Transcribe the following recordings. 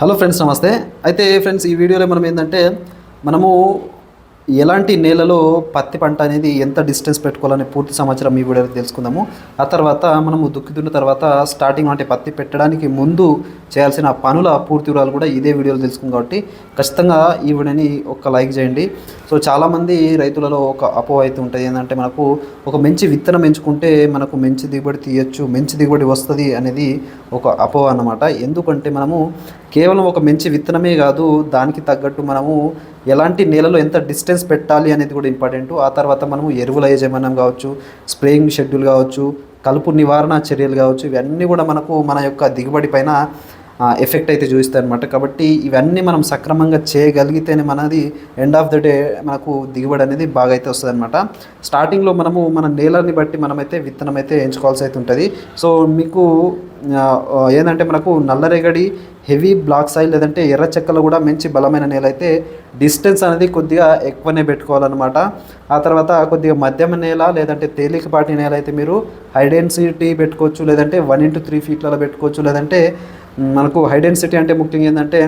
Hello friends నమస్తే. అయితే friends ఈ వీడియోలో మనం ఏంటంటే మనము ఎలాంటి నేలలో పత్తి పంట అనేది ఎంత డిస్టెన్స్ పెట్టుకోవాలని పూర్తి సమాచారం ఈ వీడియోలో తెలుసుకుందాము. ఆ తర్వాత మనము దుక్కి దున్న తర్వాత స్టార్టింగ్ అంటే పత్తి పెట్టడానికి ముందు చేయాల్సిన పనుల పూర్తి వివరాలు కూడా ఇదే వీడియోలో తెలుసుకుంది కాబట్టి ఖచ్చితంగా ఈ వీడియోని ఒక లైక్ చేయండి. సో చాలామంది రైతులలో ఒక అపోహ అయితే ఉంటుంది. ఏంటంటే మనకు ఒక మంచి విత్తనం ఎంచుకుంటే మనకు మంచి దిగుబడి తీయచ్చు మంచి దిగుబడి వస్తుంది అనేది ఒక అపోహ అన్నమాట. ఎందుకంటే మనము కేవలం ఒక మంచి విత్తనమే కాదు దానికి తగ్గట్టు మనము ఎలాంటి నేలలో ఎంత డిస్టెన్స్ పెట్టాలి అనేది కూడా ఇంపార్టెంట్. ఆ తర్వాత మనము ఎరువుల యజమానం కావచ్చు స్ప్రేయింగ్ షెడ్యూల్ కావచ్చు కలుపు నివారణ చర్యలు కావచ్చు ఇవన్నీ కూడా మనకు మన యొక్క దిగుబడి పైన ఎఫెక్ట్ అయితే చూపిస్తాయి అనమాట కాబట్టి ఇవన్నీ మనం సక్రమంగా చేయగలిగితేనే మనది ఎండ్ ఆఫ్ ద డే మనకు దిగుబడి అనేది బాగా అయితే వస్తుంది అనమాట స్టార్టింగ్లో మనము మన నేలని బట్టి మనమైతే విత్తనం అయితే ఎంచుకోవాల్సి అయితే ఉంటుంది. సో మీకు ఏంటంటే మనకు నల్లరేగడి హెవీ బ్లాక్ సాయిల్ లేదంటే ఎర్ర చెక్కలు కూడా మంచి బలమైన నేల అయితే డిస్టెన్స్ అనేది కొద్దిగా ఎక్కువనే పెట్టుకోవాలన్నమాట. ఆ తర్వాత కొద్దిగా మధ్యమ నేల లేదంటే తేలికపాటి నేల అయితే మీరు హై డెన్సిటీ పెట్టుకోవచ్చు. లేదంటే వన్ ఇంటూ త్రీ ఫీట్లలో పెట్టుకోవచ్చు. లేదంటే మనకు హై డెన్సిటీ అంటే ముఖ్యంగా ఏంటంటే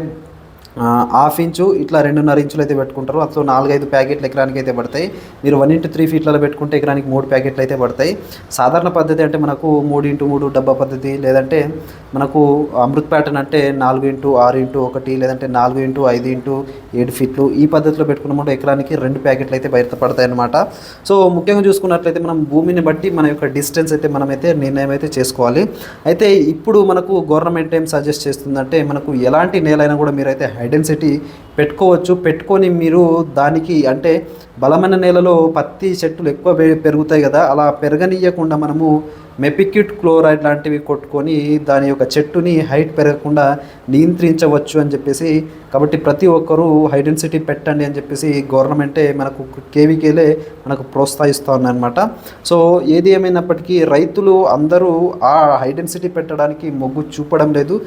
హాఫ్ ఇంచు ఇట్లా రెండున్నర ఇంచులు అయితే పెట్టుకుంటారు. అసలు నాలుగైదు ప్యాకెట్లు ఎకరానికి అయితే పడతాయి. మీరు వన్ ఇంటూ త్రీ ఫీట్లలో పెట్టుకుంటే ఎకరానికి మూడు ప్యాకెట్లు అయితే పడతాయి. సాధారణ పద్ధతి అంటే మనకు మూడు ఇంటూ మూడు డబ్బా పద్ధతి లేదంటే మనకు అమృత్ ప్యాటర్న్ అంటే నాలుగు ఇంటూ ఆరు ఇంటూ ఒకటి లేదంటే నాలుగు ఇంటూ ఐదు ఇంటూ ఏడు ఫీట్లు ఈ పద్ధతిలో పెట్టుకున్నప్పుడు ఎకరానికి రెండు ప్యాకెట్లు అయితే బయట పడతాయి అన్నమాట సో ముఖ్యంగా చూసుకున్నట్లయితే మనం భూమిని బట్టి మన యొక్క డిస్టెన్స్ అయితే మనమైతే నిర్ణయం అయితే చేసుకోవాలి. అయితే ఇప్పుడు మనకు గవర్నమెంట్ ఏం సజెస్ట్ చేస్తుందంటే మనకు ఎలాంటి నేలైనా కూడా మీరైతే ఐడెన్సిటీ పెట్టుకోవచ్చు. పెట్టుకొని మీరు దానికి అంటే బలమైన నేలలో పత్తి చెట్టులు ఎక్కువ పెరుగుతాయి కదా అలా పెరగనీయకుండా మనము మెపిక్యూట్ క్లోరైడ్ లాంటివి కొట్టుకొని దాని యొక్క చెట్టుని హైట్ పెరగకుండా నియంత్రించవచ్చు అని చెప్పేసి కాబట్టి ప్రతి ఒక్కరూ హైడెన్సిటీ పెట్టండి అని చెప్పేసి గవర్నమెంటే మనకు కేవీకేలే మనకు ప్రోత్సహిస్తూ ఉన్నారనమాట సో ఏది ఏమైనప్పటికీ రైతులు అందరూ ఆ హైడెన్సిటీ పెట్టడానికి మొగ్గు చూపడం లేదు.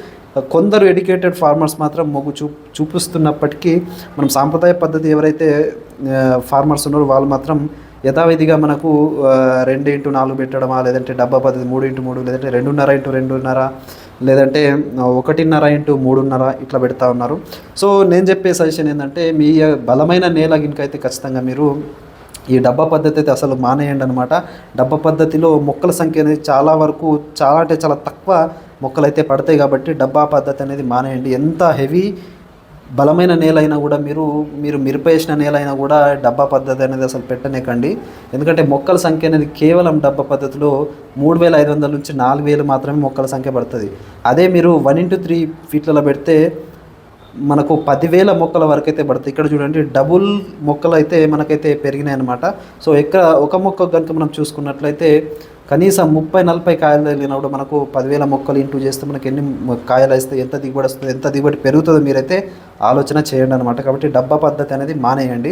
కొందరు ఎడ్యుకేటెడ్ ఫార్మర్స్ మాత్రం మొగ్గు చూ చూపిస్తున్నప్పటికీ మనం సాంప్రదాయ పద్ధతి ఎవరైతే ఫార్మర్స్ ఉన్నారో వాళ్ళు మాత్రం యథావిధిగా మనకు రెండు ఇంటూ నాలుగు పెట్టడమా లేదంటే డబ్బా పద్ధతి మూడు ఇంటూ మూడు లేదంటే రెండున్నర ఇంటూ రెండున్నర లేదంటే ఒకటిన్నర ఇంటూ మూడున్నర ఇట్లా పెడతా ఉన్నారు. సో నేను చెప్పే సజెషన్ ఏంటంటే మీ బలమైన నేల గినకైతే ఖచ్చితంగా మీరు ఈ డబ్బా పద్ధతి అయితే అసలు మానేయండి అనమాట డబ్బా పద్ధతిలో మొక్కల సంఖ్య అనేది చాలా వరకు చాలా అంటే చాలా తక్కువ మొక్కలు అయితే పడతాయి కాబట్టి డబ్బా పద్ధతి అనేది మానేయండి. ఎంత హెవీ బలమైన నేలైనా కూడా మీరు మీరు మిరపేసిన నేలైనా కూడా డబ్బా పద్ధతి అనేది అసలు పెట్టనేకండి. ఎందుకంటే మొక్కల సంఖ్య అనేది కేవలం డబ్బా పద్ధతిలో మూడు వేల ఐదు వందల నుంచి నాలుగు వేలు మాత్రమే మొక్కల సంఖ్య పడుతుంది. అదే మీరు వన్ ఇంటూ త్రీ ఫీట్లలో పెడితే మనకు పదివేల మొక్కల వరకు అయితే పడుతుంది. ఇక్కడ చూడండి డబుల్ మొక్కలు అయితే మనకైతే పెరిగినాయి అనమాట సో ఎక్కడ ఒక మొక్క కనుక మనం చూసుకున్నట్లయితే కనీసం ముప్పై నలభై కాయలు తగిలినప్పుడు మనకు పదివేల మొక్కలు ఇంటూ చేస్తే మనకి ఎన్ని కాయలు వస్తాయి ఎంత దిగుబడి వస్తుంది ఎంత దిగుబడి పెరుగుతుందో మీరైతే ఆలోచన చేయండి అనమాట కాబట్టి డబ్బా పద్ధతి అనేది మానేయండి.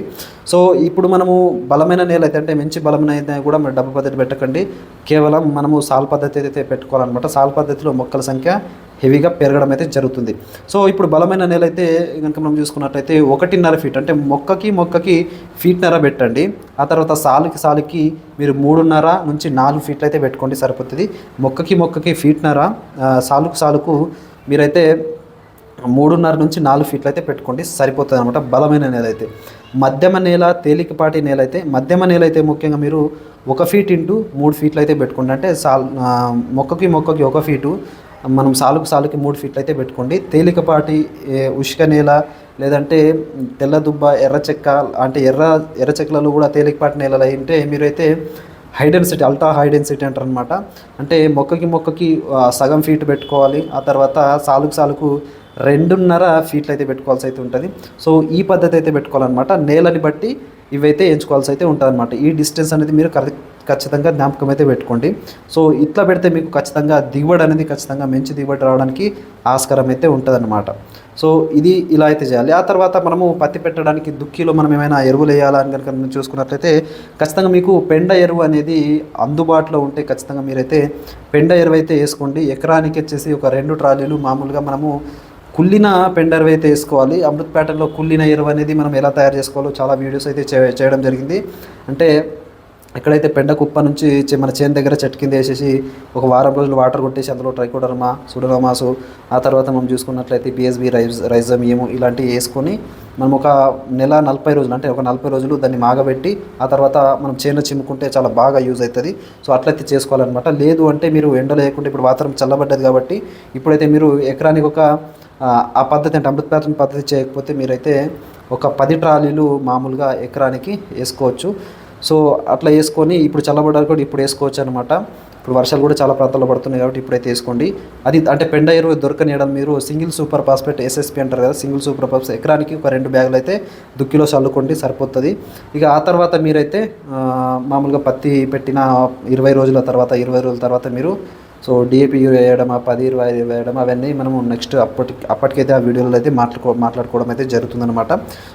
సో ఇప్పుడు మనము బలమైన నేల అయితే అంటే మంచి బలమైన కూడా మరి డబ్బా పద్ధతి పెట్టకండి. కేవలం మనము సాల్ పద్ధతి అయితే పెట్టుకోవాలన్నమాట సాల్ పద్ధతిలో మొక్కల సంఖ్య హెవీగా పెరగడం అయితే జరుగుతుంది. సో ఇప్పుడు బలమైన నేల అయితే కనుక మనం చూసుకున్నట్టయితే ఒకటిన్నర ఫీట్ అంటే మొక్కకి మొక్కకి ఫీట్నర పెట్టండి. ఆ తర్వాత సాలుకి సాలుకి మీరు మూడున్నర నుంచి నాలుగు ఫీట్లు అయితే పెట్టుకోండి సరిపోతుంది. మొక్కకి మొక్కకి ఫీట్నర సాలుకు సాలుకు మీరైతే మూడున్నర నుంచి నాలుగు ఫీట్లు అయితే పెట్టుకోండి సరిపోతుంది అనమాట బలమైన నేల అయితే మధ్యమ నేల తేలికపాటి నేల అయితే మధ్యమ నేల అయితే ముఖ్యంగా మీరు ఒక ఫీట్ ఇంటూ మూడు ఫీట్లు అయితే పెట్టుకోండి. అంటే సాల్ మొక్కకి మొక్కకి ఒక ఫీటు మనం సాలుకు సాలుకి మూడు ఫీట్లు అయితే పెట్టుకోండి. తేలికపాటి ఉష్క నేల లేదంటే తెల్ల దుబ్బ ఎర్ర చెక్క అంటే ఎర్ర ఎర్ర చెక్కలలో కూడా తేలికపాటి నేలలు అయితే మీరైతే high density ultra high density అంటారు అనమాట అంటే మొక్కకి మొక్కకి సగం ఫీట్ పెట్టుకోవాలి. ఆ తర్వాత సాలుకు సాలుకు రెండున్నర ఫీట్లు అయితే పెట్టుకోవాల్సి అయితే ఉంటుంది. సో ఈ పద్ధతి అయితే పెట్టుకోవాలన్నమాట. నేలని బట్టి ఇవైతే ఎంచుకోవాల్సి అయితే ఉంటుంది ఈ డిస్టెన్స్ అనేది మీరు కరెక్ట్ ఖచ్చితంగా జ్ఞాపకం అయితే పెట్టుకోండి. సో ఇట్లా పెడితే మీకు ఖచ్చితంగా దిగుబడి అనేది ఖచ్చితంగా మంచి దిగుబడి రావడానికి ఆస్కారం అయితే ఉంటుందన్నమాట. సో ఇది ఇలా అయితే చేయాలి. ఆ తర్వాత మనము పత్తి పెట్టడానికి దుక్కిలో మనం ఏమైనా ఎరువులు వేయాలని కనుక చూసుకున్నట్లయితే ఖచ్చితంగా మీకు పెండ ఎరువు అనేది అందుబాటులో ఉంటే ఖచ్చితంగా మీరైతే పెండ ఎరువు అయితే వేసుకోండి. ఎకరానికి వచ్చేసి ఒక రెండు ట్రాలీలు మామూలుగా మనము కుళ్ళిన పెండ ఎరువు అయితే వేసుకోవాలి. అమృత్ ప్యాటర్న్లో కుళ్ళిన ఎరువు అనేది మనం ఎలా తయారు చేసుకోవాలో చాలా వీడియోస్ అయితే చే- చేయడం జరిగింది. అంటే ఎక్కడైతే పెండ కుప్ప నుంచి చే- మన చేను దగ్గర చెట్టు కింద వేసేసి ఒక వారం రోజులు వాటర్ కొట్టేసి అందులో ట్రైకోడర్మా సుడోమాసు ఆ తర్వాత మనం చూసుకున్నట్లయితే బిఎస్బి రైజ్ రైజమియము ఇలాంటివి వేసుకొని మనం ఒక నెల నలభై రోజులు అంటే ఒక నలభై రోజులు దాన్ని మాగబెట్టి ఆ తర్వాత మనం చేను చిమ్ముకుంటే చాలా బాగా యూజ్ అవుతుంది. సో అట్లయితే చేసుకోవాలన్నమాట. లేదు అంటే మీరు ఎండ లేకుండా ఇప్పుడు వాతావరణం చల్లబడ్డది కాబట్టి ఇప్పుడైతే మీరు ఎకరానికి ఒక ఆ, ఆ పద్ధతి అంటే అమృత ప్యాటర్న్ పద్ధతి చేయకపోతే మీరైతే ఒక పది ట్రాలీలు మామూలుగా ఎకరానికి వేసుకోవచ్చు. సో అట్లా వేసుకొని ఇప్పుడు చల్లబడ్డారు కూడా ఇప్పుడు వేసుకోవచ్చు అనమాట ఇప్పుడు వర్షాలు కూడా చాలా ప్రాంతాల్లో పడుతున్నాయి కాబట్టి ఇప్పుడైతే వేసుకోండి. అది అంటే పెండ ఎరువు దొరకనియడం మీరు సింగిల్ సూపర్ ఫాస్ఫేట్ ఎస్ఎస్పి అంటారు కదా సింగిల్ సూపర్ ఫాస్ఫేట్ ఎకరానికి ఒక రెండు బ్యాగులు అయితే దుక్కిలో చల్లుకోండి సరిపోతుంది. ఇక ఆ తర్వాత మీరైతే మామూలుగా పత్తి పెట్టిన ఇరవై రోజుల తర్వాత ఇరవై రోజుల తర్వాత మీరు సో డిఏపి వేయడం ఆ పది ఇరవై ఐదు వేయడం అవన్నీ మనము నెక్స్ట్ అప్పటి అప్పటికైతే ఆ వీడియోలో అయితే మాట్లాడుకో మాట్లాడుకోవడం అయితే జరుగుతుందన్నమాట.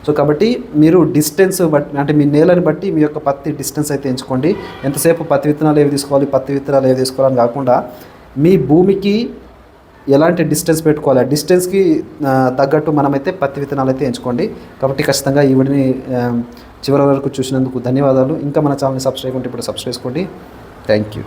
సో కాబట్టి మీరు డిస్టెన్స్ బట్టి అంటే మీ నేలని బట్టి మీ యొక్క పత్తి డిస్టెన్స్ అయితే ఎంచుకోండి. ఎంతసేపు పత్తి విత్తనాలు ఏవి తీసుకోవాలి పత్తి విత్తనాలు ఏవి తీసుకోవాలని కాకుండా మీ భూమికి ఎలాంటి డిస్టెన్స్ పెట్టుకోవాలి ఆ డిస్టెన్స్కి తగ్గట్టు మనమైతే పత్తి విత్తనాలు అయితే ఎంచుకోండి. కాబట్టి ఖచ్చితంగా ఈ చివరి వరకు చూసినందుకు ధన్యవాదాలు. ఇంకా మన ఛానల్ని సబ్స్క్రైబ్ ఉంటే ఇప్పుడు సబ్స్క్రైబ్ చేసుకోండి. Thank you